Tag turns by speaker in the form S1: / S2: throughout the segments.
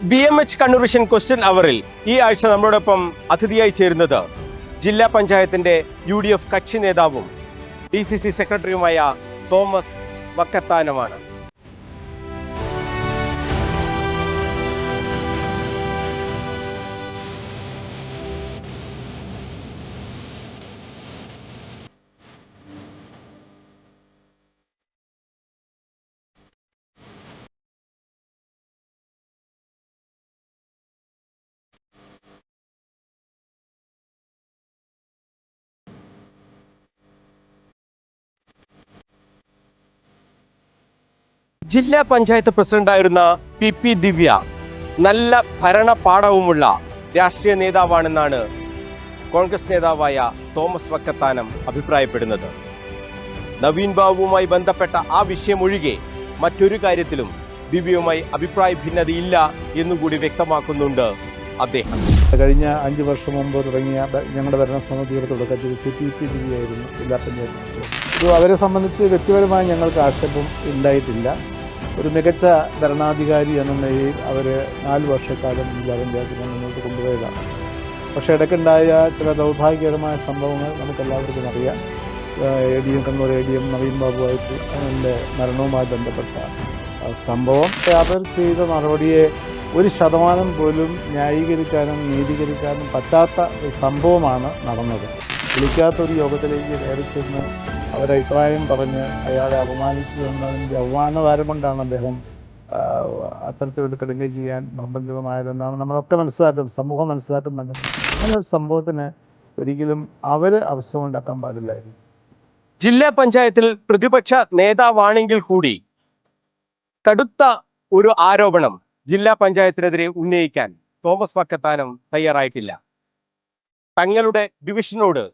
S1: B M H Kannur vision question അവറിൽ ഈ ആഴ്ച നമ്മളോടൊപ്പം അതിഥിയായി ചേരുന്നത് ജില്ലാ പഞ്ചായത്തിന്റെ യു ഡി എഫ് കക്ഷി നേതാവും ഡി സി സി സെക്രട്ടറിയുമായ തോമസ് വക്കത്താനമാണ്. ജില്ലാ പഞ്ചായത്ത് പ്രസിഡന്റായിരുന്ന പി പി ദിവ്യ നല്ല ഭരണ പാഠവുമുള്ള രാഷ്ട്രീയ നേതാവാണെന്നാണ് കോൺഗ്രസ് നേതാവായ തോമസ് വക്കത്താനം അഭിപ്രായപ്പെടുന്നത്. നവീൻ ബാബുവുമായി ബന്ധപ്പെട്ട ആ വിഷയം ഒഴികെ മറ്റൊരു കാര്യത്തിലും ദിവ്യവുമായി അഭിപ്രായ ഭിന്നതയില്ല എന്നുകൂടി വ്യക്തമാക്കുന്നുണ്ട് അദ്ദേഹം.
S2: കഴിഞ്ഞ അഞ്ച് വർഷം മുമ്പ് തുടങ്ങിയ ഞങ്ങളുടെ ഭരണസമിതിയുടെ തുടക്കത്തിൽ സി പി പി ഡി ആയിരുന്നു ജില്ലാ പഞ്ചായത്ത് പ്രസിഡന്റ്. അവരെ സംബന്ധിച്ച് വ്യക്തിപരമായി ഞങ്ങൾക്ക് ആക്ഷേപം ഉണ്ടായിട്ടില്ല. ഒരു മികച്ച ഭരണാധികാരി എന്ന നിലയിൽ അവർ നാല് വർഷക്കാലം ജില്ലാ പഞ്ചായത്തിനെ മുന്നോട്ട് കൊണ്ടുപോയതാണ്. പക്ഷേ ഇടയ്ക്കുണ്ടായ ചില ദൗർഭാഗ്യകരമായ സംഭവങ്ങൾ നമുക്കെല്ലാവർക്കും അറിയാം. A D M Kannur A D M Naveen ബാബുവായിട്ട് അതിന്റെ മരണവുമായി ബന്ധപ്പെട്ട സംഭവം. അവർ ചെയ്ത നടപടിയെ ഒരു ശതമാനം പോലും ന്യായീകരിക്കാനും നീതീകരിക്കാനും പറ്റാത്ത സംഭവമാണ് നടന്നത്. വിളിക്കാത്ത ഒരു യോഗത്തിലേക്ക് കയറി ചെന്ന് അവരെ അഭിപ്രായം പറഞ്ഞ് അയാളെ അപമാനിച്ചു എന്നതിന്റെ അവമാനഭാരം കൊണ്ടാണ് അദ്ദേഹം അത്തരത്തിലൊരു കടുങ്കൈ ചെയ്യാൻ നിർബന്ധിതമായതെന്നാണ് നമ്മളൊക്കെ മനസ്സിലാക്കുന്നത് സമൂഹം മനസ്സിലാക്കുന്നുണ്ട് അങ്ങനെ ഒരു സംഭവത്തിന് ഒരിക്കലും അവർ അവസരം ഉണ്ടാക്കാൻ പാടില്ലായിരുന്നു.
S1: ജില്ലാ പഞ്ചായത്തിൽ പ്രതിപക്ഷ നേതാവാണെങ്കിൽ കൂടി കടുത്ത ഒരു ആരോപണം ജില്ലാ പഞ്ചായത്തിനെതിരെ ഉന്നയിക്കാൻ തോമസ് വക്കത്താനം തയ്യാറായിട്ടില്ല. തങ്ങളുടെ ഡിവിഷനോട്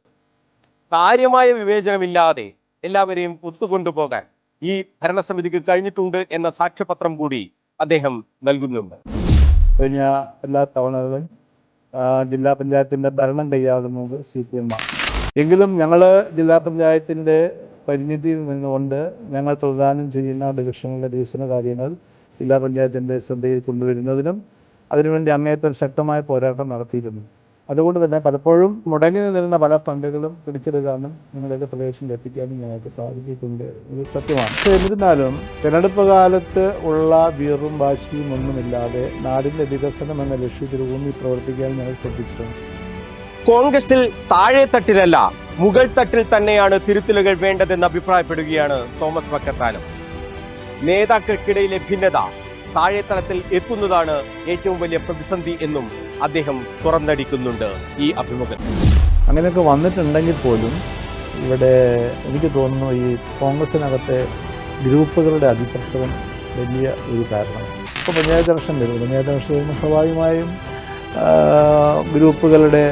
S1: കാര്യമായ വിവേചനമില്ലാതെ എല്ലാവരെയും ഒത്തുകൊണ്ടുപോകാൻ ഈ ഭരണസമിതിക്ക് കഴിഞ്ഞിട്ടുണ്ട് എന്ന സാക്ഷ്യപത്രം കൂടി അദ്ദേഹം നൽകുന്നുണ്ട്.
S2: കഴിഞ്ഞ എല്ലാ തവണകളും ജില്ലാ പഞ്ചായത്തിന്റെ ഭരണം കൈയാളുന്നത് സി പി എം എങ്കിലും ഞങ്ങൾ ജില്ലാ പഞ്ചായത്തിന്റെ പരിണിതിയിൽ നിന്നുകൊണ്ട് ഞങ്ങൾ പ്രദാനം ചെയ്യുന്ന ഡിവിഷനുകളുടെ വികസന കാര്യങ്ങൾ ജില്ലാ പഞ്ചായത്തിന്റെ ശ്രദ്ധയിൽ കൊണ്ടുവരുന്നതിനും അതിനുവേണ്ടി അങ്ങേയറ്റം ശക്തമായ പോരാട്ടം നടത്തിയിരുന്നു. അതുകൊണ്ട് തന്നെ പലപ്പോഴും മുടങ്ങി നിന്നിരുന്ന പല ഫണ്ടുകളും പിടിച്ചെടുക്കാനും നിങ്ങളുടെ പ്രവേശനം എത്തിക്കാനും ഞങ്ങൾക്ക് സാധിച്ചിട്ടുണ്ട് ഇത് സത്യമാണ്. പക്ഷേ എന്നിരുന്നാലും തിരഞ്ഞെടുപ്പ് കാലത്ത് ഉള്ള വീറും വാശിയും ഒന്നുമില്ലാതെ നാടിന്റെ വികസനം എന്ന ലക്ഷ്യത്തിൽ ഊന്നി പ്രവർത്തിക്കാൻ ഞങ്ങൾ ശ്രദ്ധിച്ചിട്ടുണ്ട്.
S1: കോൺഗ്രസിൽ താഴെ തട്ടിലല്ല മുകൾ തട്ടിൽ തന്നെയാണ് തിരുത്തലുകൾ വേണ്ടതെന്ന് അഭിപ്രായപ്പെടുകയാണ് തോമസ് വക്കത്താലും നേതാക്കൾക്കിടയിലെ ഭിന്നത താഴെത്തലത്തിൽ എത്തുന്നതാണ് ഏറ്റവും വലിയ പ്രതിസന്ധി എന്നും അദ്ദേഹം തുറന്നടിക്കുന്നുണ്ട് ഈ അഭിമുഖത്തിൽ.
S2: അങ്ങനെയൊക്കെ വന്നിട്ടുണ്ടെങ്കിൽ പോലും ഇവിടെ എനിക്ക് തോന്നുന്നു ഈ കോൺഗ്രസിനകത്തെ ഗ്രൂപ്പുകളുടെ അതിപ്രസവം വലിയ ഒരു കാരണം. ഇപ്പോൾ പഞ്ചായത്ത് ഇലക്ഷൻ വരും. പഞ്ചായത്ത് ഇലക്ഷൻ സ്വാഭാവികമായും ഗ്രൂപ്പുകളുടെ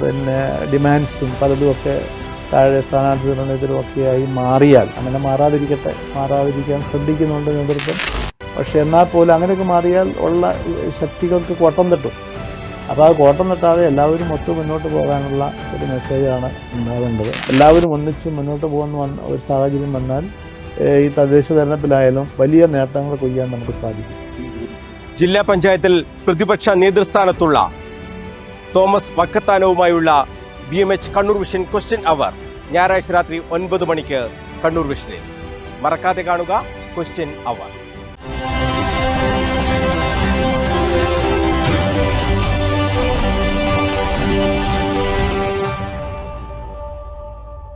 S2: പിന്നെ ഡിമാൻഡ്സും പലതുമൊക്കെ താഴെ സ്ഥാനാർത്ഥി നിർണയത്തിലും ഒക്കെയായി മാറിയാൽ അങ്ങനെ മാറാതിരിക്കട്ടെ മാറാതിരിക്കാൻ ശ്രദ്ധിക്കുന്നുണ്ട് നേതൃത്വം. പക്ഷെ എന്നാൽ പോലും അങ്ങനെയൊക്കെ മാറിയാൽ ഉള്ള ശക്തികൾക്ക് കോട്ടം തട്ടും. അപ്പോൾ ആ കോട്ടം തട്ടാതെ എല്ലാവരും ഒത്തു മുന്നോട്ട് പോകാനുള്ള ഒരു മെസ്സേജാണ് ഉണ്ടാകേണ്ടത് എല്ലാവരും ഒന്നിച്ച് മുന്നോട്ട് പോകുന്ന വന്ന ഒരു സാഹചര്യം വന്നാൽ ഈ തദ്ദേശ തെരഞ്ഞെടുപ്പിലായാലും വലിയ നേട്ടങ്ങൾ കൊയ്യാൻ നമുക്ക് സാധിക്കും.
S1: ജില്ലാ പഞ്ചായത്തിൽ പ്രതിപക്ഷ നേതൃസ്ഥാനത്തുള്ള Thomas വക്കത്താനവുമായുള്ള B M H Kannur vision question hour ഞായറാഴ്ച രാത്രി ഒൻപത് മണിക്ക് കണ്ണൂർ വിഷനിൽ മറക്കാതെ കാണുക ക്വസ്റ്റ്യൻ അവർ